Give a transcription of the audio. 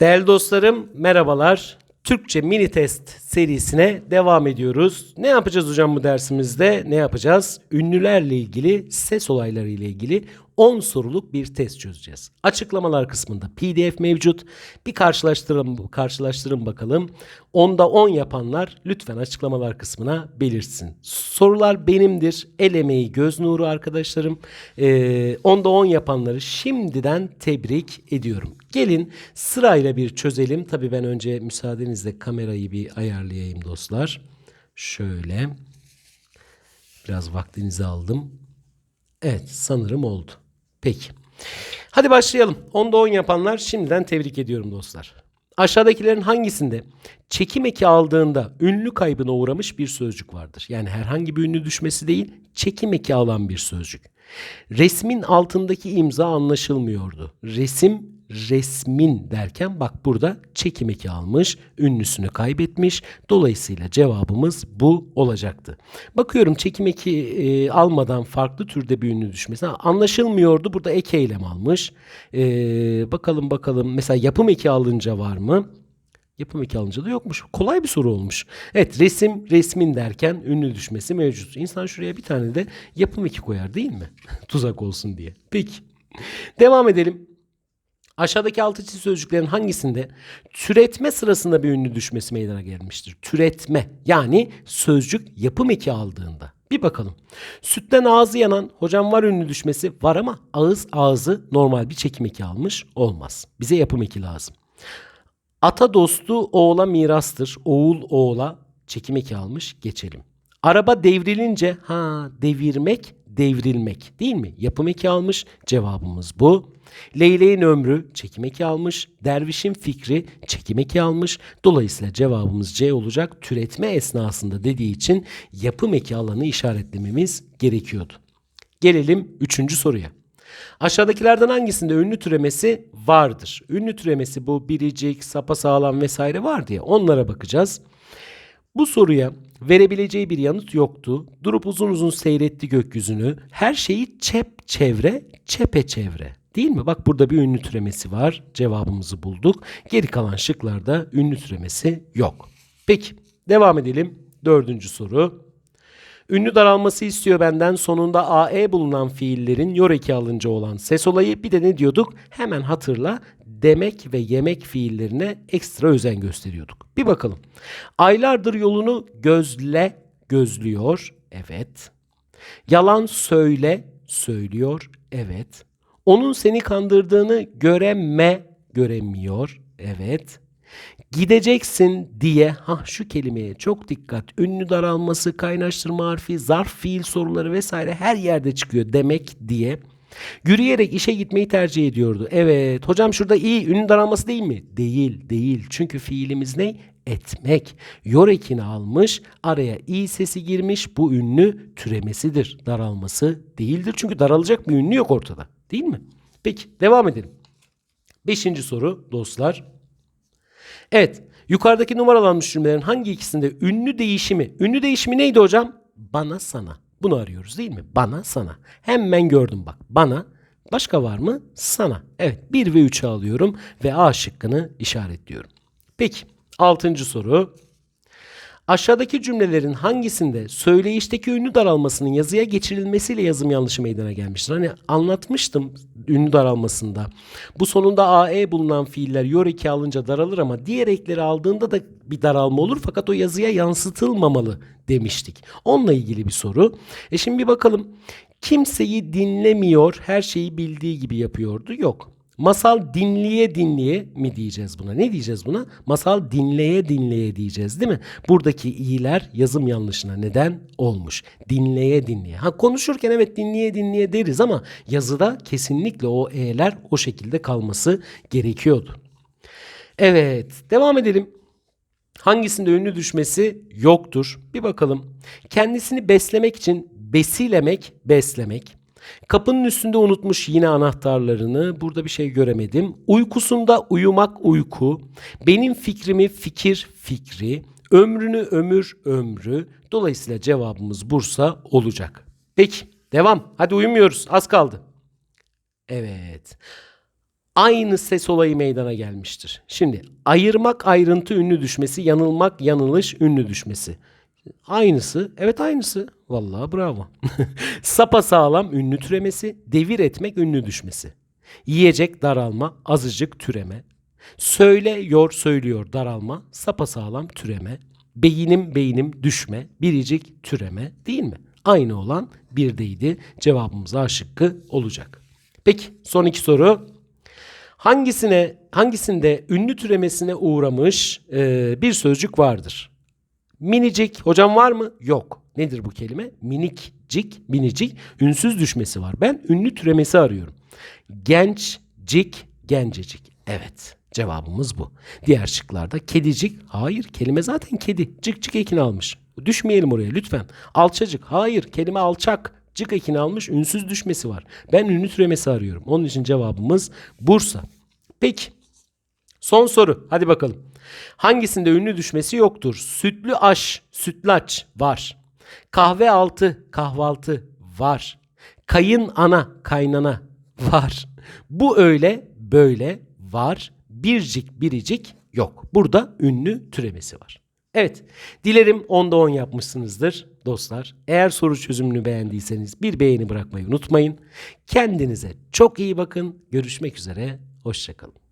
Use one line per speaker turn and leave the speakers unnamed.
Değerli dostlarım merhabalar. Türkçe mini test serisine devam ediyoruz. Ne yapacağız hocam bu dersimizde? Ne yapacağız? Ünlülerle ilgili, ses olayları ile ilgili 10 soruluk bir test çözeceğiz. Açıklamalar kısmında PDF mevcut. Bir karşılaştırın, karşılaştırın bakalım. 10'da 10 yapanlar lütfen açıklamalar kısmına belirtsin. Sorular benimdir. El emeği göz nuru arkadaşlarım. Ee, 10'da 10 yapanları şimdiden tebrik ediyorum. Gelin sırayla bir çözelim. Tabii ben önce müsaadenizle kamerayı bir ayarlayayım dostlar. Şöyle. Biraz vaktinizi aldım. Evet sanırım oldu. Peki. Hadi başlayalım. 10'da 10 yapanlar şimdiden tebrik ediyorum dostlar. Aşağıdakilerin hangisinde çekim eki aldığında ünlü kaybına uğramış bir sözcük vardır? Yani herhangi bir ünlü düşmesi değil, çekim eki alan bir sözcük. Resmin altındaki imza anlaşılmıyordu. Resim resmin derken bak burada çekim eki almış, ünlüsünü kaybetmiş. Dolayısıyla cevabımız bu olacaktı. Bakıyorum çekim eki e, almadan farklı türde bir ünlü düşmesi. Anlaşılmıyordu. Burada ek eylem almış. E, bakalım bakalım. Mesela yapım eki alınca var mı? Yapım eki alınca da yokmuş. Kolay bir soru olmuş. Evet resim resmin derken ünlü düşmesi mevcut. İnsan şuraya bir tane de yapım eki koyar değil mi? Tuzak olsun diye. Peki. Devam edelim. Aşağıdaki altı çiz sözcüklerin hangisinde türetme sırasında bir ünlü düşmesi meydana gelmiştir? Türetme yani sözcük yapım eki aldığında. Bir bakalım. Sütten ağzı yanan hocam var ünlü düşmesi var ama ağız ağzı normal bir çekim eki almış olmaz. Bize yapım eki lazım. Ata dostu oğula mirastır. Oğul oğula çekim eki almış geçelim. Araba devrilince ha devirmek devrilmek değil mi? Yapım eki almış cevabımız bu. Leyleğin ömrü çekim eki almış. Dervişin fikri çekim eki almış. Dolayısıyla cevabımız C olacak. Türetme esnasında dediği için yapım eki alanı işaretlememiz gerekiyordu. Gelelim üçüncü soruya. Aşağıdakilerden hangisinde ünlü türemesi vardır? Ünlü türemesi bu biricik, sapasağlam vesaire var diye onlara bakacağız. Bu soruya verebileceği bir yanıt yoktu. Durup uzun uzun seyretti gökyüzünü. Her şeyi çep çevre, çepeçevre. Değil mi? Bak burada bir ünlü türemesi var. Cevabımızı bulduk. Geri kalan şıklarda ünlü türemesi yok. Peki devam edelim. Dördüncü soru. Ünlü daralması istiyor benden sonunda AE bulunan fiillerin yor eki alınca olan ses olayı. Bir de ne diyorduk? Hemen hatırla demek ve yemek fiillerine ekstra özen gösteriyorduk. Bir bakalım. Aylardır yolunu gözle gözlüyor. Evet. Yalan söyle söylüyor. Evet. Onun seni kandırdığını göreme göremiyor. Evet. Gideceksin diye ha şu kelimeye çok dikkat. Ünlü daralması, kaynaştırma harfi, zarf fiil soruları vesaire her yerde çıkıyor demek diye. Yürüyerek işe gitmeyi tercih ediyordu. Evet hocam şurada iyi ünlü daralması değil mi? Değil değil. Çünkü fiilimiz ne? Etmek. Yor ekini almış araya i sesi girmiş bu ünlü türemesidir. Daralması değildir. Çünkü daralacak bir ünlü yok ortada. Değil mi? Peki devam edelim. Beşinci soru dostlar. Evet yukarıdaki numaralanmış cümlelerin hangi ikisinde ünlü değişimi? Ünlü değişimi neydi hocam? Bana sana. Bunu arıyoruz değil mi? Bana sana. Hemen gördüm bak. Bana. Başka var mı? Sana. Evet 1 ve 3'ü alıyorum ve A şıkkını işaretliyorum. Peki altıncı soru. Aşağıdaki cümlelerin hangisinde söyleyişteki ünlü daralmasının yazıya geçirilmesiyle yazım yanlışı meydana gelmiştir? Hani anlatmıştım ünlü daralmasında. Bu sonunda AE bulunan fiiller yor eki alınca daralır ama diğer ekleri aldığında da bir daralma olur fakat o yazıya yansıtılmamalı demiştik. Onunla ilgili bir soru. E şimdi bir bakalım. Kimseyi dinlemiyor, her şeyi bildiği gibi yapıyordu. Yok. Masal dinleye dinleye mi diyeceğiz buna? Ne diyeceğiz buna? Masal dinleye dinleye diyeceğiz değil mi? Buradaki iyiler yazım yanlışına neden olmuş. Dinleye dinleye. Ha konuşurken evet dinleye dinleye deriz ama yazıda kesinlikle o e'ler o şekilde kalması gerekiyordu. Evet devam edelim. Hangisinde ünlü düşmesi yoktur? Bir bakalım. Kendisini beslemek için besilemek, beslemek. Kapının üstünde unutmuş yine anahtarlarını. Burada bir şey göremedim. Uykusunda uyumak uyku. Benim fikrimi fikir fikri. Ömrünü ömür ömrü. Dolayısıyla cevabımız Bursa olacak. Peki devam. Hadi uyumuyoruz. Az kaldı. Evet. aynı ses olayı meydana gelmiştir. Şimdi ayırmak ayrıntı ünlü düşmesi, yanılmak yanılış ünlü düşmesi. Aynısı. Evet aynısı. Vallahi bravo. Sapa sağlam ünlü türemesi, devir etmek ünlü düşmesi. Yiyecek daralma, azıcık türeme. Söylüyor söylüyor daralma, sapa sağlam türeme. Beynim beynim düşme, biricik türeme değil mi? Aynı olan birdeydi. Cevabımız A şıkkı olacak. Peki son iki soru. Hangisine hangisinde ünlü türemesine uğramış e, bir sözcük vardır? Minicik. Hocam var mı? Yok. Nedir bu kelime? Minikcik, minicik. Ünsüz düşmesi var. Ben ünlü türemesi arıyorum. Gençcik, gencecik. Evet. Cevabımız bu. Diğer şıklarda kedicik. Hayır. Kelime zaten kedi. Cık cık ekini almış. Düşmeyelim oraya lütfen. Alçacık. Hayır. Kelime alçak. Cık ekini almış. Ünsüz düşmesi var. Ben ünlü türemesi arıyorum. Onun için cevabımız Bursa. Peki. Son soru. Hadi bakalım. Hangisinde ünlü düşmesi yoktur? Sütlü aş, sütlaç var. Kahve altı, kahvaltı var. Kayın ana, kaynana var. Bu öyle, böyle var. Bircik, biricik yok. Burada ünlü türemesi var. Evet, dilerim 10'da 10 yapmışsınızdır dostlar. Eğer soru çözümünü beğendiyseniz bir beğeni bırakmayı unutmayın. Kendinize çok iyi bakın. Görüşmek üzere, hoşçakalın.